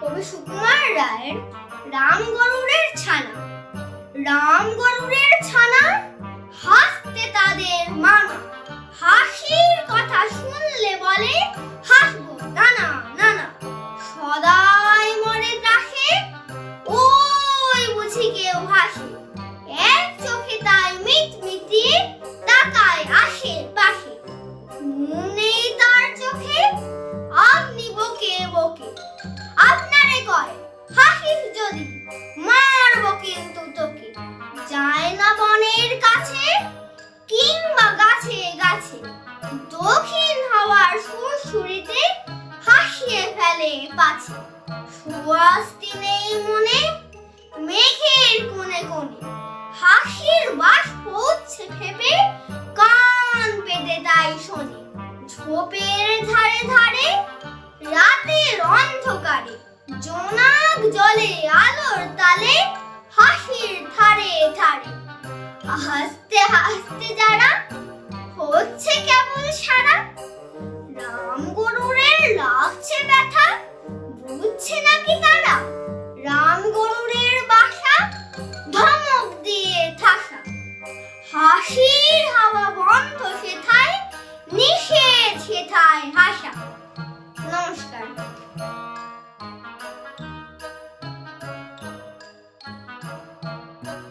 কবি সুকুমার রায়ের রাম গরুরের ছানা। রাম গরুরের ছানা হাসতে তাদের মানা। বনের কাছে কিংবা গাছে গাছে দক্ষিণ হাওয়ার সুরসুরিতে হাসিয়ে ফেলে পাছে। সুয়াস্তি নেই মনে, মেঘের কোণে কোণে। হাসির বাস পৌঁছে ভেবে কান পেতে তাই শোনে। ঝোপের ধারে ধারে, রাতের অন্ধকারে, জোনাক জলে আলোর তালে ধারে হাসতে হাসতে যারা হচ্ছে কেবল সারা। রাম গরুরের লাগছে ব্যথা, বুঝছে নাকি তারা? রাম গরুরের বাসা ধমক দিয়ে ঠাসা। হাসির